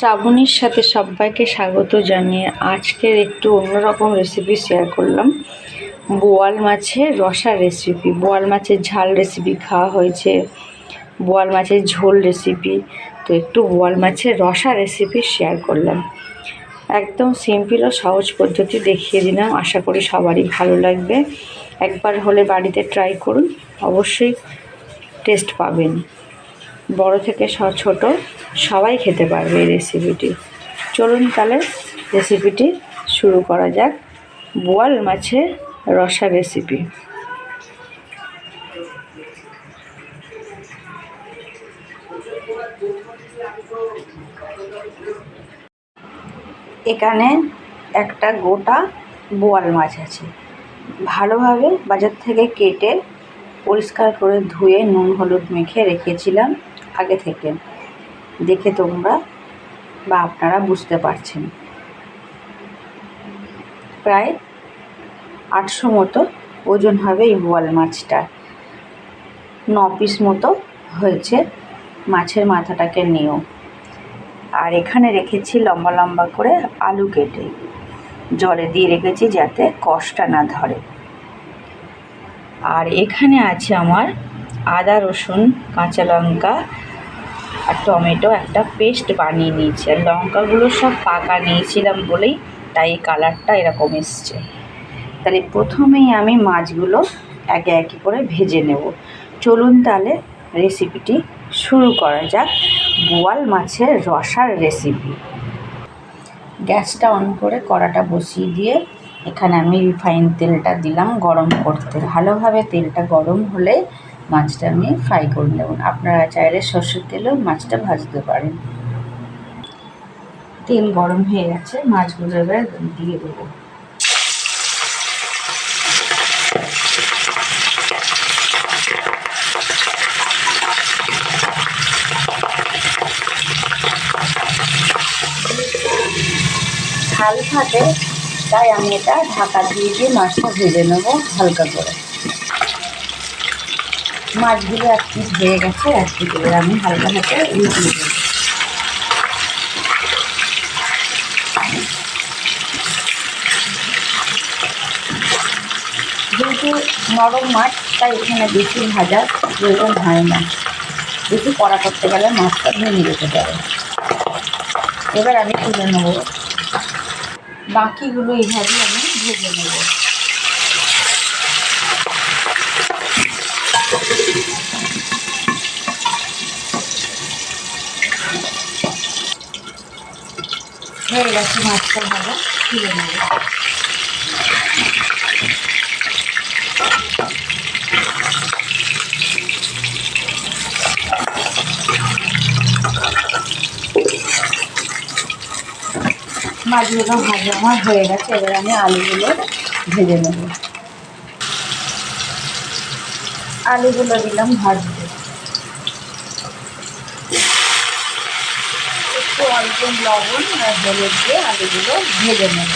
শ্রাবণীর সাথে সবাইকে স্বাগত জানিয়ে আজকের একটু অন্যরকম রেসিপি শেয়ার করলাম। বোয়াল মাছের রসা রেসিপি বোয়াল মাছের ঝাল রেসিপি খাওয়া হয়েছে, বোয়াল মাছের ঝোল রেসিপি তো একটু বোয়াল মাছের রসা রেসিপি শেয়ার করলাম। একদম সিম্পল ও সহজ পদ্ধতি দেখিয়ে দিলাম, আশা করি সবারই ভালো লাগবে। একবার হলে বাড়িতে ট্রাই করুন, অবশ্যই টেস্ট পাবেন। বড় থেকে ছোট, সবাই খেতে পারবে এই রেসিপিটি চলুন তাহলে রেসিপিটি শুরু করা যাক। বোয়াল মাছের রসা রেসিপি এখানে একটা গোটা বোয়াল মাছ আছে। ভালোভাবে বাজার থেকে কেটে পরিষ্কার করে ধুয়ে নুন, হলুদ মেখে রেখেছিলাম। আগে থেকে। দেখে তোমরা বা আপনারা বুঝতে পারছেন। প্রায় আটশো মতো ওজন হবে এই বোয়াল মাছটা। ন পিস মতো হয়েছে মাছের মাথাটাকে নিয়েও। আর এখানে রেখেছি লম্বা লম্বা করে আলু কেটে। জলে দিয়ে রেখেছি যাতে কষটা না ধরে। আর এখানে আছে আমার আদা, রসুন, কাঁচা লঙ্কা আর টমেটো একটা পেস্ট বানিয়ে নিয়েছি। আর লঙ্কাগুলো সব পাকা নিয়েছিলাম বলেই তাই কালারটা এরকম এসছে। তাহলে প্রথমেই আমি মাছগুলো একে একে করে ভেজে নেব। চলুন তাহলে রেসিপিটি শুরু করা যাক। বোয়াল মাছের রসার রেসিপি গ্যাসটা অন করে কড়াটা বসিয়ে দিয়ে এখানে আমি রিফাইন তেলটা দিলাম, গরম করতে। ভালোভাবে তেলটা গরম হলে মাছটা আমি ফ্রাই করে নেব। আপনারা চাইলে সর্ষের তেলেও মাছটা ভাজতে পারেন। তেল গরম হয়ে গেছে, মাছগুলো এবার দিয়ে দেবো। থাকে তাই আমি এটা ঢাকা দিয়ে দিয়ে মাছটা ভেজে নেব হালকা করে। মাছগুলো এক পিস হয়ে গেছে, এক পিস আমি হালকা হাতে উল্টিয়ে দেবো যেহেতু নরম মাছ, তাই এখানে বেশি ভাজা প্রয়োজন হয় না। বেশি কড়া করতে গেলে মাছটা ভেঙে যেতে পারে। এবার আমি তুলে নেব বাকিগুলো এইভাবে আমি ভেজে নেব। হয়ে গেছে মাছটা ভালো তুলে নেব। মাছগুলো ভাজা আমার হয়ে গেছে, এবার আমি আলুগুলো ভেজে নেব। আলুগুলো দিলাম ভাজতে। একটু অল্প লবণ আর হলুদ দিয়ে আলুগুলো ভেজে নেব।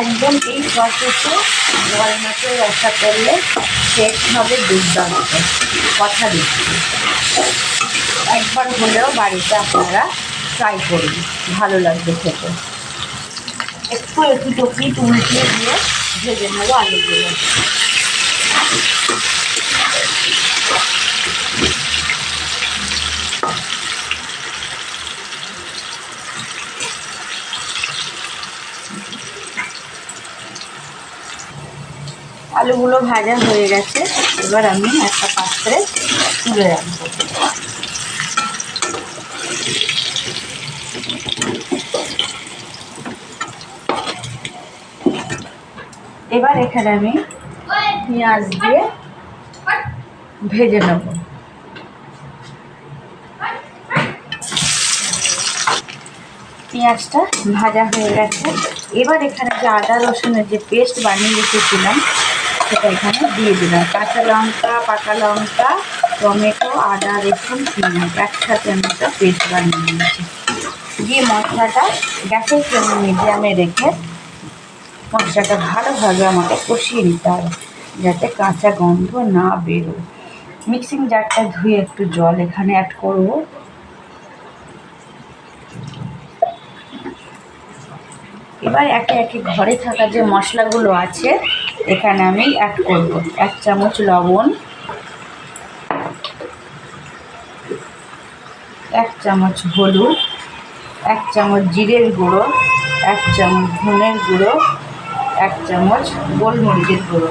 একদম এই প্রসেসে বল মাছের রসা করলে শেষ হবে? দুর্দান্ত কথা দিচ্ছি। একবার হলেও বাড়িতে আপনারা ট্রাই করুন। ভালো লাগবে খেতে। একটু একটু টুকি উল্টিয়ে দিয়ে ভেজে নেব আলুগুলো। আলুগুলো ভাজা হয়ে গেছে। এবার আমি একটা পাত্রে তুলে রাখব। এবার এখানে আমি পেঁয়াজ দিয়ে ভেজে নেব। পেঁয়াজটা ভাজা হয়ে গেছে। এবার এখানে যে আদা রসুনের যে পেস্ট বানিয়ে রেখেছিলাম সেটা এখানে দিয়ে দিলাম। কাঁচা লঙ্কা, পাকা লঙ্কা, টমেটো, আদা, রসুন, পেঁয়াজ একসাথে আমি একটা পেস্ট বানিয়ে নিয়েছি। দিয়ে মশলাটা গ্যাসের ফ্লেমে মিডিয়ামে রেখে মশলাটা ভালোভাবে আমাকে কষিয়ে নিতে হবে, যাতে কাঁচা গন্ধ না বেরোয়। মিক্সিং জারটা ধুয়ে একটু জল এখানে অ্যাড করব। এবার একে একে ঘরে থাকা যে মশলাগুলো আছে এখানে আমি অ্যাড করব। এক চামচ লবণ, এক চামচ হলুদ, এক চামচ জিরের গুঁড়ো, এক চামচ ধনের গুঁড়ো, এক চামচ গোলমরিচের গুঁড়ো।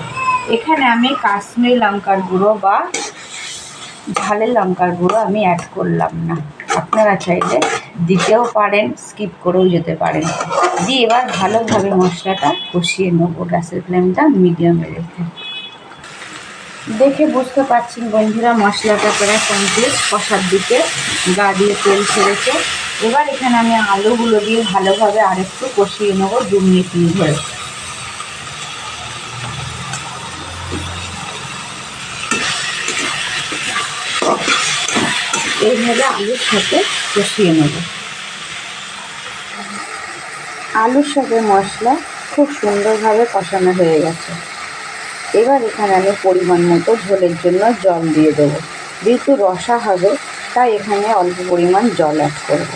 এখানে আমি কাশ্মীরি লঙ্কার গুঁড়ো বা ঝালের লঙ্কার গুঁড়ো আমি অ্যাড করলাম না। আপনারা চাইলে দিতেও পারেন স্কিপ করেও যেতে পারেন। দিয়ে এবার ভালোভাবে মশলাটা কষিয়ে নেব গ্যাসের ফ্লেমটা মিডিয়ামে রেখে। দেখে বুঝতে পারছেন বন্ধুরা, মশলাটা প্রায় কমপ্লিট। কষার দিকে গা দিয়ে তেল ছেড়েছে। এবার এখানে আমি আলুগুলো দিয়ে ভালোভাবে আরেকটু কষিয়ে নেব দু মিনিট ধরে। এইভাবে আলুর সাথে কষিয়ে নেব। আলুর সাথে মশলা খুব সুন্দরভাবে কষানো হয়ে গেছে। এবার এখানে আমি পরিমাণ মতো ঝোলের জন্য জল দিয়ে দেবো। যেহেতু রসা হবে, তাই এখানে অল্প পরিমাণ জল অ্যাড করব।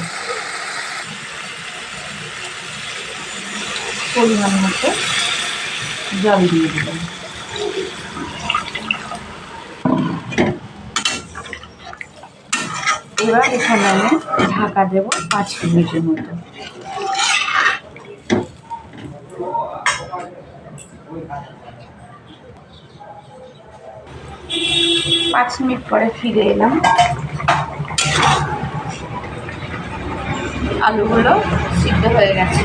পরিমাণ মতো জল দিয়ে দিলাম। এবার এখানে আমি ঢাকা দেবো পাঁচ মিনিটের মতো। পাঁচ মিনিট পরে ফিরে এলাম। আলুগুলো সিদ্ধ হয়ে গেছে।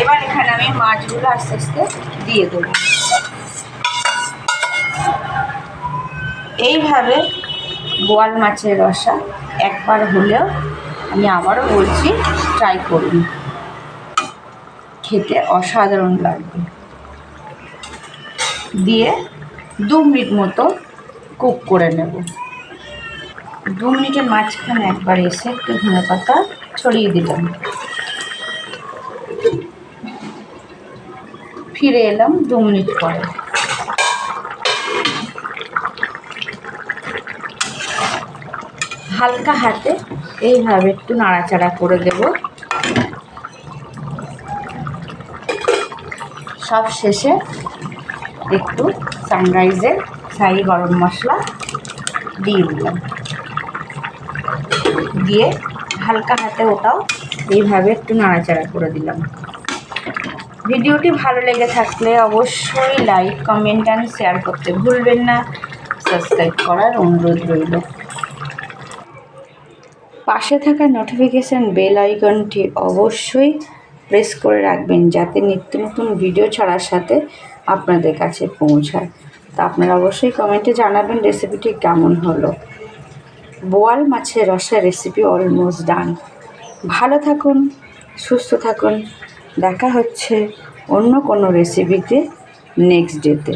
এবার এখানে আমি মাছগুলো আস্তে আস্তে দিয়ে দেবো। এইভাবে বোয়াল মাছের রসা একবার হলেও আমি আবারও বলছি ট্রাই করুন। খেতে অসাধারণ লাগবে। দিয়ে দু মিনিট মতো কুক করে নেব। দু মিনিটের মাঝখানে একবার এসে একটু ধনে পাতা ছড়িয়ে দিলাম। ফিরে এলাম দু মিনিট পরে। হালকা হাতে এইভাবে একটু নাড়াচাড়া করে দেব। সব শেষে একটু সানরাইজের ছাই গরম মশলা দিয়ে দিলাম। দিয়ে হালকা হাতে ওটাও এইভাবে একটু নাড়াচাড়া করে দিলাম। ভিডিওটি ভালো লেগে থাকলে অবশ্যই লাইক কমেন্ট অ্যান্ড শেয়ার করতে ভুলবেন না। সাবস্ক্রাইব করার অনুরোধ রইল। পাশে থাকা নোটিফিকেশান বেল আইকনটি অবশ্যই প্রেস করে রাখবেন যাতে নিত্য নতুন ভিডিও ছাড়ার সাথে আপনাদের কাছে পৌঁছায়। তা আপনারা অবশ্যই কমেন্টে জানাবেন রেসিপিটি কেমন হলো। বোয়াল মাছের রসা রেসিপি অলমোস্ট ডান ভালো থাকুন, সুস্থ থাকুন। দেখা হচ্ছে অন্য কোনো রেসিপিতে নেক্সট ডেতে